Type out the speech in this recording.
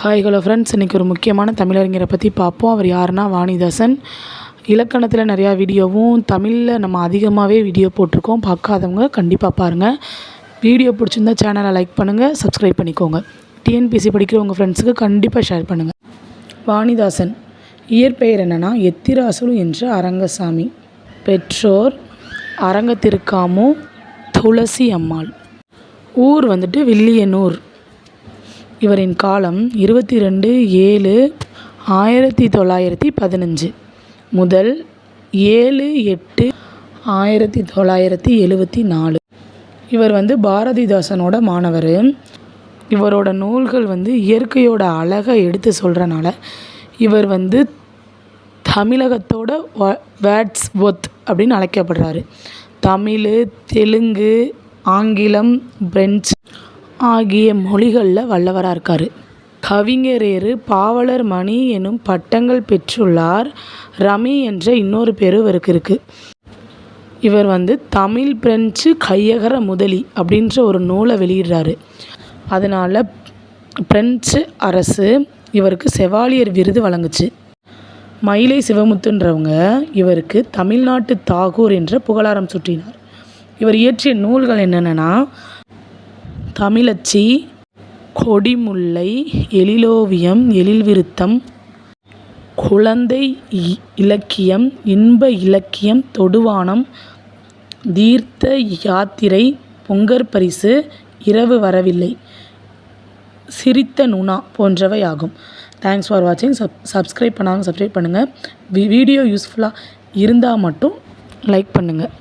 Hi hello friends இன்றைக்கி ஒரு முக்கியமான தமிழறிஞரை பற்றி பார்ப்போம். அவர் யாருன்னா வாணிதாசன். இலக்கணத்தில் நிறையா வீடியோவும் தமிழில் நம்ம அதிகமாகவே வீடியோ போட்டிருக்கோம். பார்க்காதவங்க கண்டிப்பாக பாருங்கள் வீடியோ பிடிச்சிருந்தா சேனலை லைக் பண்ணுங்கள் சப்ஸ்கிரைப் பண்ணிக்கோங்க. டிஎன்பிசி படிக்கிற உங்கள் ஃப்ரெண்ட்ஸுக்கு கண்டிப்பாக ஷேர் பண்ணுங்கள் வாணிதாசன் இயற்பெயர் என்னென்னா எத்திராசுலு என்ற அரங்கசாமி. பெற்றோர் அரங்கத்திருக்காமு துளசி அம்மாள். ஊர் வந்துட்டு வில்லியனூர். இவரின் காலம் இருபத்தி ரெண்டு ஏழு ஆயிரத்தி தொள்ளாயிரத்தி பதினஞ்சு முதல் ஏழு எட்டு ஆயிரத்தி தொள்ளாயிரத்தி எழுவத்தி நாலு. இவர் வந்து பாரதிதாசனோட மாணவர். இவரோட நூல்கள் வந்து இயற்கையோட அழகை எடுத்து சொல்கிறனால இவர் வந்து தமிழகத்தோட வ வேர்ட்ஸ் ஒர்த் அப்படின்னு அழைக்கப்படுறாரு. தமிழ் தெலுங்கு ஆங்கிலம் பிரெஞ்சு ஆகிய மொழிகளில் வல்லவராக இருக்கார். கவிஞரேறு பாவலர் மணி எனும் பட்டங்கள் பெற்றுள்ளார். ரமி என்ற இன்னொரு பேர் இவருக்கு இருக்குது இவர் வந்து தமிழ் பிரெஞ்சு கையகர முதலி அப்படின்ற ஒரு நூலை வெளியிடுறாரு. அதனால் பிரெஞ்சு அரசு இவருக்கு செவாலியர் விருது வழங்குச்சு. மயிலை சிவமுத்துன்றவங்க இவருக்கு தமிழ்நாட்டு தாகூர் என்ற புகழாரம் சுட்டினார். இவர் இயற்றிய நூல்கள் என்னென்னா தமிழச்சி கொடிமுல்லை எழிலோவியம் எழில்விருத்தம் குழந்தை இ- இலக்கியம் இன்ப இலக்கியம் தொடுவானம் தீர்த்த யாத்திரை பொங்கற்பரிசு இரவு வரவில்லை சிரித்த நுணா போன்றவை ஆகும். தேங்க்ஸ் ஃபார் வாட்சிங் சப் சப்ஸ்கிரைப் பண்ணாங்க. சப்ஸ்கிரைப் பண்ணுங்கள் வீடியோ யூஸ்ஃபுல்லாக இருந்தால் மட்டும் லைக் பண்ணுங்கள்